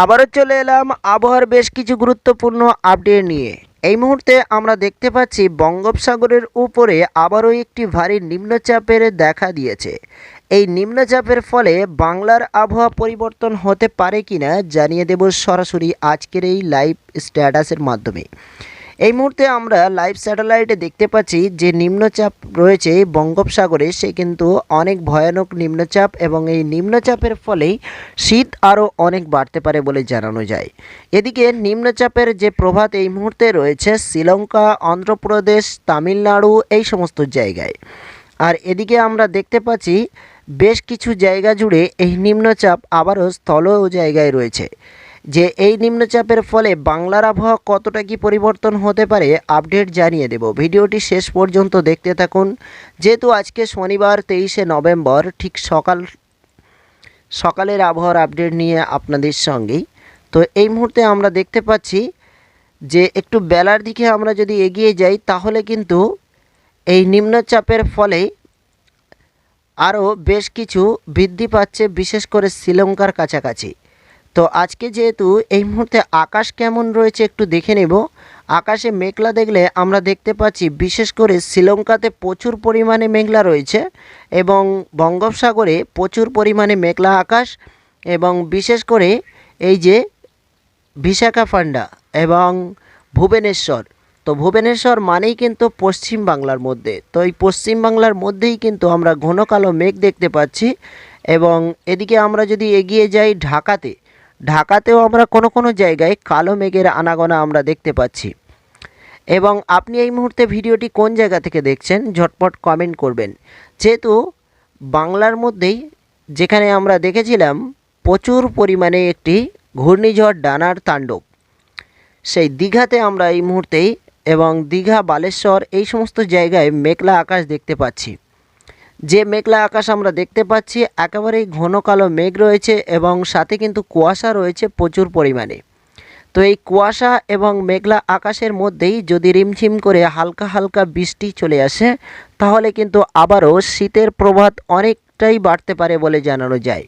আবারও চলে এলাম আবহাওয়ার বেশ কিছু গুরুত্বপূর্ণ আপডেট নিয়ে। এই মুহূর্তে আমরা দেখতে পাচ্ছি বঙ্গোপসাগরের উপরে আবারও একটি ভারী নিম্নচাপের দেখা দিয়েছে। এই নিম্নচাপের ফলে বাংলার আবহাওয়া পরিবর্তন হতে পারে কিনা জানিয়ে দেব সরাসরি আজকের এই লাইভ স্ট্যাটাসের মাধ্যমে। এই মুহূর্তে আমরা লাইভ স্যাটেলাইটে দেখতে পাচ্ছি যে নিম্নচাপ রয়েছে বঙ্গোপসাগরে, সে কিন্তু অনেক ভয়ানক নিম্নচাপ এবং এই নিম্নচাপের ফলেই শীত আরও অনেক বাড়তে পারে বলে জানানো যায়। এদিকে নিম্নচাপের যে প্রভাত এই মুহূর্তে রয়েছে শ্রীলঙ্কা, অন্ধ্রপ্রদেশ, তামিলনাড়ু, এই সমস্ত জায়গায়। আর এদিকে আমরা দেখতে পাচ্ছি বেশ কিছু জায়গা জুড়ে এই নিম্নচাপ আবারও স্থল জায়গায় রয়েছে। যে এই নিম্নচাপের ফলে বাংলার আবহাওয়া কতটা কি পরিবর্তন হতে পারে আপডেট জানিয়ে দেব। ভিডিওটি শেষ পর্যন্ত দেখতে থাকুন। যেহেতু আজকে শনিবার, তেইশে নভেম্বর, ঠিক সকাল, সকালের আবহাওয়ার আপডেট নিয়ে আপনাদের সঙ্গেই। তো এই মুহূর্তে আমরা দেখতে পাচ্ছি যে একটু বেলার দিকে আমরা যদি এগিয়ে যাই, তাহলে কিন্তু এই নিম্নচাপের ফলে আরও বেশ কিছু বৃদ্ধি পাচ্ছে, বিশেষ করে শ্রীলঙ্কার কাছাকাছি। তো আজকে যেহেতু এই মুহূর্তে আকাশ কেমন রয়েছে একটু দেখে নেব। আকাশে মেঘলা দেখলে আমরা দেখতে পাচ্ছি বিশেষ করে শ্রীলঙ্কাতে প্রচুর পরিমাণে মেঘলা রয়েছে এবং বঙ্গোপসাগরে প্রচুর পরিমাণে মেঘলা আকাশ এবং বিশেষ করে এই যে বিশাখাপান্ডা এবং ভুবনেশ্বর। তো ভুবনেশ্বর মানেই কিন্তু পশ্চিম বাংলার মধ্যে। তো এই পশ্চিম বাংলার মধ্যেই কিন্তু আমরা ঘন কালো মেঘ দেখতে পাচ্ছি এবং এদিকে আমরা যদি এগিয়ে যাই ঢাকাতে ঢাকাতেও আমরা কোনো কোনো জায়গায় কালো মেঘের আনাগোনা আমরা দেখতে পাচ্ছি। এবং আপনি এই মুহূর্তে ভিডিওটি কোন জায়গা থেকে দেখছেন, ঝটপট কমেন্ট করবেন। যেহেতু বাংলার মধ্যেই যেখানে আমরা দেখেছিলাম, প্রচুর পরিমাণে একটি ঘূর্ণিঝড় ডানার তাণ্ডব। সেই দীঘাতে আমরা এই মুহূর্তেই এবং দীঘা বালেশ্বর এই সমস্ত জায়গায় মেঘলা আকাশ দেখতে পাচ্ছি। যে মেঘলা আকাশ আমরা দেখতে পাচ্ছি, একেবারেই ঘন কালো মেঘ রয়েছে এবং সাথে কিন্তু কুয়াশা রয়েছে প্রচুর পরিমাণে। তো এই কুয়াশা এবং মেঘলা আকাশের মধ্যেই যদি রিমঝিম করে হালকা হালকা বৃষ্টি চলে আসে, তাহলে কিন্তু আবারও শীতের প্রভাব অনেকটাই বাড়তে পারে বলে জানানো যায়।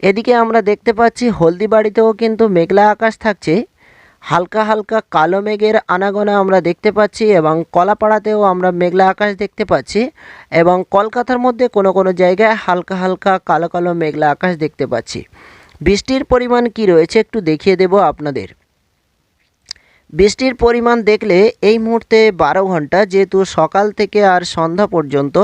এদিকে আমরা দেখতে পাচ্ছি, হলদিবাড়িতেও কিন্তু মেঘলা আকাশ থাকছে হালকা হালকা কালো মেঘের আনাগোনা আমরা দেখতে পাচ্ছি এবং কলাপাড়াতেও আমরা মেঘলা আকাশ দেখতে পাচ্ছি এবং কলকাতার মধ্যে কোনো কোনো জায়গায় হালকা হালকা কালো কালো মেঘলা আকাশ দেখতে পাচ্ছি। বৃষ্টির পরিমাণ কি রয়েছে একটু দেখিয়ে দেব আপনাদের। বৃষ্টির পরিমাণ দেখলে এই মুহূর্তে বারো ঘণ্টা, যেহেতু সকাল থেকে আর সন্ধ্যা পর্যন্ত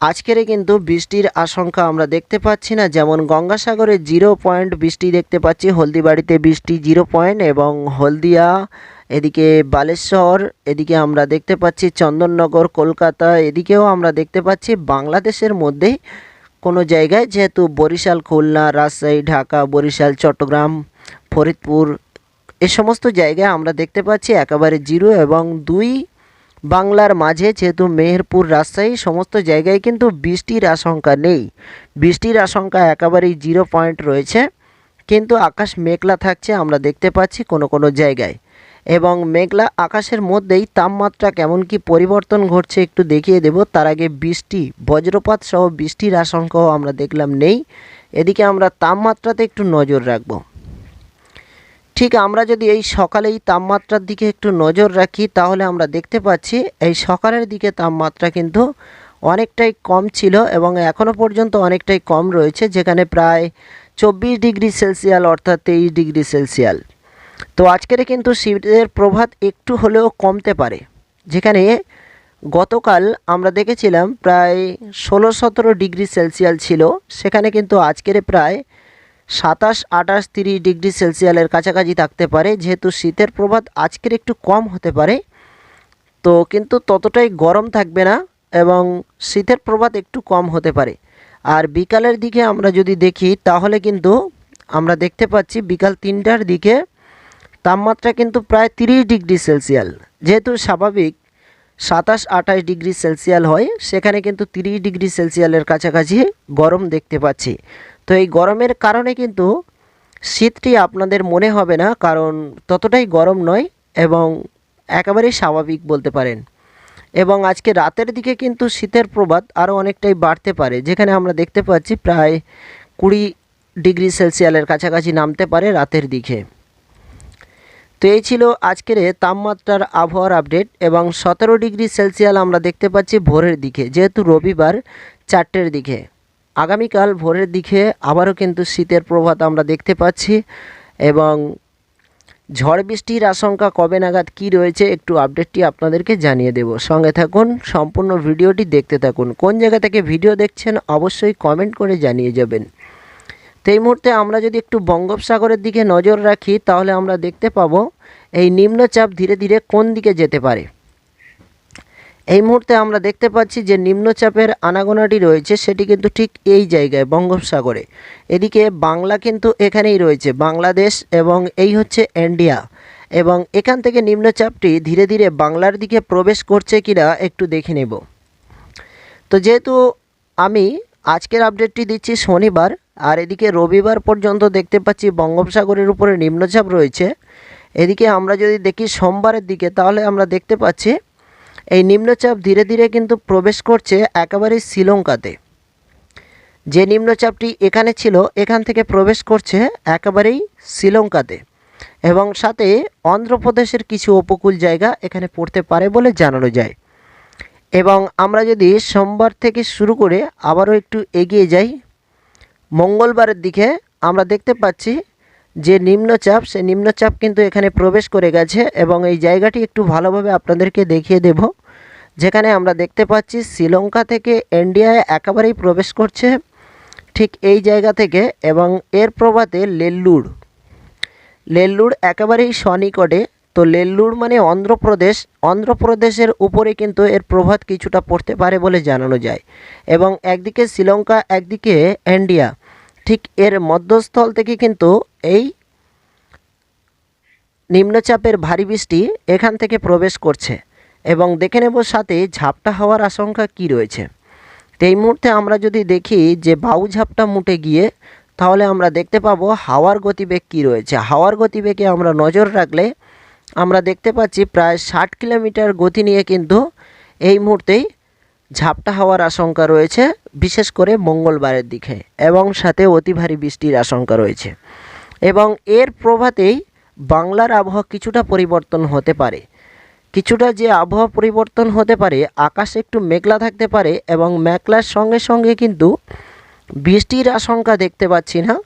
আজকের কিন্তু বৃষ্টির আশঙ্কা আমরা দেখতে পাচ্ছি না, যেমন গঙ্গাসাগরে জিরো পয়েন্ট বৃষ্টি দেখতে পাচ্ছি, হলদিবাড়িতে বৃষ্টি জিরো পয়েন্ট এবং হলদিয়া, এদিকে বালেশ্বর, এদিকে আমরা দেখতে পাচ্ছি চন্দননগর, কলকাতা, এদিকেও আমরা দেখতে পাচ্ছি বাংলাদেশের মধ্যেই কোনো জায়গায় যেহেতু বরিশাল, খুলনা, রাজশাহী, ঢাকা, বরিশাল, চট্টগ্রাম, ফরিদপুর, এ সমস্ত জায়গায় আমরা দেখতে পাচ্ছি একেবারে জিরো এবং দুই বাংলার মাঝে, যেহেতু মেহেরপুর রাজশাহী, সমস্ত জায়গায় কিন্তু বৃষ্টির আশঙ্কা নেই। বৃষ্টির আশঙ্কা একেবারেই জিরো পয়েন্ট রয়েছে। কিন্তু আকাশ মেঘলা থাকছে, আমরা দেখতে পাচ্ছি কোনো কোনো জায়গায়। এবং মেঘলা আকাশের মধ্যেই তাপমাত্রা কেমন কি পরিবর্তন ঘটছে একটু দেখিয়ে দেব। তার আগে বৃষ্টি, বজ্রপাত সহ বৃষ্টির আশঙ্কাও আমরা দেখলাম নেই। এদিকে আমরা তাপমাত্রাতে একটু নজর রাখব। ঠিক আমরা যদি এই সকালেই তাপমাত্রার দিকে একটু নজর রাখি, তাহলে আমরা দেখতে পাচ্ছি এই সকালের দিকে তাপমাত্রা কিন্তু অনেকটাই কম ছিল এবং এখনও পর্যন্ত অনেকটাই কম রয়েছে, যেখানে প্রায় চব্বিশ ডিগ্রি সেলসিয়াল অর্থাৎ তেইশ ডিগ্রি সেলসিয়াল তো আজকের কিন্তু শীতের প্রভাব একটু হলেও কমতে পারে, যেখানে গতকাল আমরা দেখেছিলাম প্রায় ষোলো সতেরো ডিগ্রি সেলসিয়াল ছিল, সেখানে কিন্তু আজকের প্রায় সাতাশ, আঠাশ, তিরিশ ডিগ্রি সেলসিয়ালের কাছাকাছি থাকতে পারে, যেহেতু শীতের প্রভাব আজকের একটু কম হতে পারে। তো কিন্তু ততটাই গরম থাকবে না এবং শীতের প্রভাব একটু কম হতে পারে। আর বিকালের দিকে আমরা যদি দেখি, তাহলে কিন্তু আমরা দেখতে পাচ্ছি বিকাল তিনটার দিকে তাপমাত্রা কিন্তু প্রায় তিরিশ ডিগ্রি সেলসিয়াল যেহেতু স্বাভাবিক সাতাশ, আঠাশ ডিগ্রি সেলসিয়াল হয়, সেখানে কিন্তু তিরিশ ডিগ্রি সেলসিয়ালের কাছাকাছি গরম দেখতে পাচ্ছি। তো এই গরমের কারণে কিন্তু শীতটি আপনাদের মনে হবে না, কারণ ততটাই গরম নয় এবং একেবারেই স্বাভাবিক বলতে পারেন। এবং আজকে রাতের দিকে কিন্তু শীতের প্রবাদ আরও অনেকটাই বাড়তে পারে, যেখানে আমরা দেখতে পাচ্ছি প্রায় কুড়ি ডিগ্রি সেলসিয়ালের কাছাকাছি নামতে পারে রাতের দিকে। তো এই ছিল আজকের তাপমাত্রার আবহাওয়ার আপডেট এবং সতেরো ডিগ্রি সেলসিয়াল আমরা দেখতে পাচ্ছি ভোরের দিকে, যেহেতু রবিবার চারটের দিকে। আগামীকাল ভোরের দিকে আবারও কিন্তু শীতের প্রভাত আমরা দেখতে পাচ্ছি এবং ঝড় বৃষ্টির আশঙ্কা কবে নাগাদ কী রয়েছে একটু আপডেটটি আপনাদেরকে জানিয়ে দেব। সঙ্গে থাকুন, সম্পূর্ণ ভিডিওটি দেখতে থাকুন। কোন জায়গা থেকে ভিডিও দেখছেন অবশ্যই কমেন্ট করে জানিয়ে যাবেন। তো এই মুহূর্তে আমরা যদি একটু বঙ্গোপসাগরের দিকে নজর রাখি, তাহলে আমরা দেখতে পাবো এই নিম্নচাপ ধীরে ধীরে কোন দিকে যেতে পারে? এই মুহূর্তে আমরা দেখতে পাচ্ছি যে নিম্নচাপের আনাগোনাটি রয়েছে, সেটি কিন্তু ঠিক এই জায়গায়, বঙ্গোপসাগরে। এদিকে বাংলা কিন্তু এখানেই রয়েছে, বাংলাদেশ এবং এই হচ্ছে ইন্ডিয়া। এবং এখান থেকে নিম্নচাপটি ধীরে ধীরে বাংলার দিকে প্রবেশ করছে কিনা একটু দেখে নেব। তো যেহেতু আমি আজকের আপডেটটি দিচ্ছি শনিবার, আর এদিকে রবিবার পর্যন্ত দেখতে পাচ্ছি বঙ্গোপসাগরের উপরে নিম্নচাপ রয়েছে। এদিকে আমরা যদি দেখি সোমবারের দিকে, তাহলে আমরা দেখতে পাচ্ছি এই নিম্নচাপ ধীরে ধীরে কিন্তু প্রবেশ করছে একেবারেই শ্রীলঙ্কাতে। যে নিম্নচাপটি এখানে ছিল, এখান থেকে প্রবেশ করছে একেবারেই শ্রীলঙ্কাতে এবং সাথে অন্ধ্রপ্রদেশের কিছু উপকূল জায়গা এখানে পড়তে পারে বলে জানানো যায়। এবং আমরা যদি সোমবার থেকে শুরু করে আবারও একটু এগিয়ে যাই, মঙ্গলবারের দিকে আমরা দেখতে পাচ্ছি যে নিম্নচাপ, সে নিম্নচাপ কিন্তু এখানে প্রবেশ করে গেছে এবং এই জায়গাটি একটু ভালোভাবে আপনাদেরকে দেখিয়ে দেব। যেখানে আমরা দেখতে পাচ্ছি শ্রীলঙ্কা থেকে ইন্ডিয়ায় একেবারেই প্রবেশ করছে ঠিক এই জায়গা থেকে এবং এর প্রভাতে লেল্লুর লেল্লুর একেবারেই সনিকটে তো লেল্লুর মানে অন্ধ্রপ্রদেশ। অন্ধ্রপ্রদেশের উপরে কিন্তু এর প্রভাব কিছুটা পড়তে পারে বলে জানানো যায়। এবং একদিকে শ্রীলঙ্কা, একদিকে ইন্ডিয়া ঠিক এর মধ্যস্থল থেকে কিন্তু এই নিম্নচাপের ভারী বৃষ্টি এখান থেকে প্রবেশ করছে। এবং দেখে নেব সাথে ঝাপটা হওয়ার আশঙ্কা কি রয়েছে। তো এই মুহূর্তে আমরা যদি দেখি যে বাউ ঝাপটা মুটে গিয়ে, তাহলে আমরা দেখতে পাবো হাওয়ার গতিবেগ কি রয়েছে। হাওয়ার গতিবেগে আমরা নজর রাখলে আমরা দেখতে পাচ্ছি প্রায় ষাট কিলোমিটার গতি নিয়ে কিন্তু এই মুহূর্তেই ঝাপটা হওয়ার আশঙ্কা রয়েছে, বিশেষ করে মঙ্গলবারের দিকে, এবং সাথে অতি ভারী বৃষ্টির আশঙ্কা রয়েছে। এবং এর প্রভাতেই বাংলার আবহাওয়া কিছুটা পরিবর্তন হতে পারে। কিছুটা যে আবহাওয়া পরিবর্তন হতে পারে, আকাশ একটু মেঘলা থাকতে পারে এবং মেঘলার সঙ্গে সঙ্গে কিন্তু বৃষ্টির আশঙ্কা দেখতে পাচ্ছি না।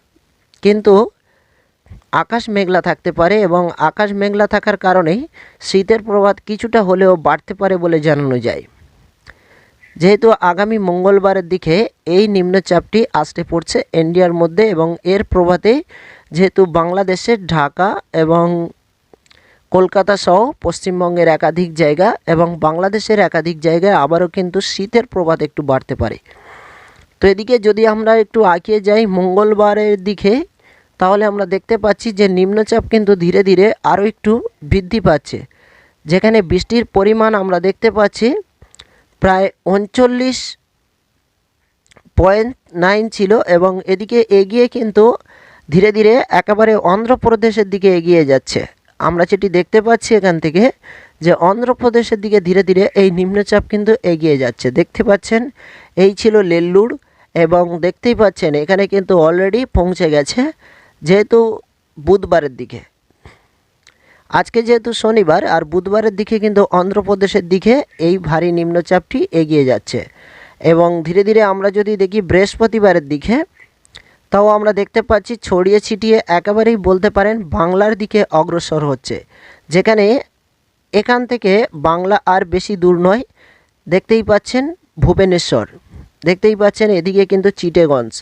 কিন্তু আকাশ মেঘলা থাকতে পারে এবং আকাশ মেঘলা থাকার কারণেই শীতের প্রভাব কিছুটা হলেও বাড়তে পারে বলে জানানো যায়। যেহেতু আগামী মঙ্গলবারের দিকে এই নিম্নচাপটি আসতে পড়ছে ইন্ডিয়ার মধ্যে এবং এর প্রভাতে যেহেতু বাংলাদেশের ঢাকা এবং কলকাতা সহ পশ্চিমবঙ্গের একাধিক জায়গা এবং বাংলাদেশের একাধিক জায়গায় আবারও কিন্তু শীতের প্রভাত একটু বাড়তে পারে। তো এদিকে যদি আমরা একটু আগিয়ে যাই মঙ্গলবারের দিকে, তাহলে আমরা দেখতে পাচ্ছি যে নিম্নচাপ কিন্তু ধীরে ধীরে আরও একটু বৃদ্ধি পাচ্ছে। যেখানে বৃষ্টির পরিমাণ আমরা দেখতে পাচ্ছি প্রায় উনচল্লিশ পয়েন্ট নাইন ছিল এবং এদিকে এগিয়ে কিন্তু ধীরে ধীরে একেবারে অন্ধ্রপ্রদেশের দিকে এগিয়ে যাচ্ছে। আমরা যেটি দেখতে পাচ্ছি এখান থেকে যে অন্ধ্রপ্রদেশের দিকে ধীরে ধীরে এই নিম্নচাপ কিন্তু এগিয়ে যাচ্ছে। দেখতে পাচ্ছেন, এই ছিল লেল্লুর এবং দেখতেই পাচ্ছেন এখানে কিন্তু অলরেডি পৌঁছে গেছে, যেহেতু বুধবারের দিকে। আজকে যেহেতু শনিবার আর বুধবারের দিকে কিন্তু অন্ধ্রপ্রদেশের দিকে এই ভারী নিম্নচাপটি এগিয়ে যাচ্ছে। এবং ধীরে ধীরে আমরা যদি দেখি বৃহস্পতিবারের দিকে, তাও আমরা দেখতে পাচ্ছি ছড়িয়ে ছিটিয়ে একেবারেই বলতে পারেন বাংলার দিকে অগ্রসর হচ্ছে। যেখানে এখান থেকে বাংলা আর বেশি দূর নয়, দেখতেই পাচ্ছেন ভুবনেশ্বর, দেখতেই পাচ্ছেন এদিকে কিন্তু চিটেগঞ্জ।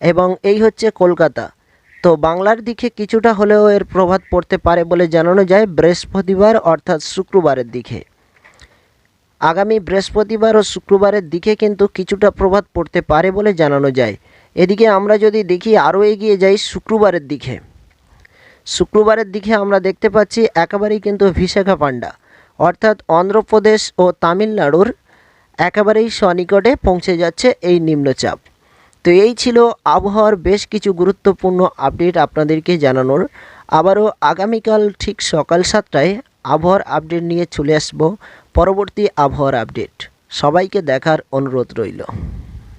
এবং এই হচ্ছে কলকাতা। তো বাংলার দিকে কিছুটা হলেও এর প্রভাব পড়তে পারে বলে জানানো যায় বৃহস্পতিবার অর্থাৎ শুক্রবারের দিকে। আগামী বৃহস্পতিবার ও শুক্রবারের দিকে কিন্তু কিছুটা প্রভাব পড়তে পারে বলে জানানো যায়। এদিকে আমরা যদি দেখি আরও এগিয়ে যাই শুক্রবারের দিকে। শুক্রবারের দিকে আমরা দেখতে পাচ্ছি একেবারেই কিন্তু ভিশাখা পাণ্ডা অর্থাৎ অন্ধ্রপ্রদেশ ও তামিলনাড়ুর একেবারেই সনিকটে পৌঁছে যাচ্ছে এই নিম্নচাপ। তো এই ছিল আবহাওয়ার বেশ কিছু গুরুত্বপূর্ণ আপডেট আপনাদেরকে জানানোর। আবারও আগামীকাল ঠিক সকাল সাতটায় আবহাওয়ার আপডেট নিয়ে চলে আসব। পরবর্তী আবহাওয়ার আপডেট। সবাইকে দেখার অনুরোধ রইল।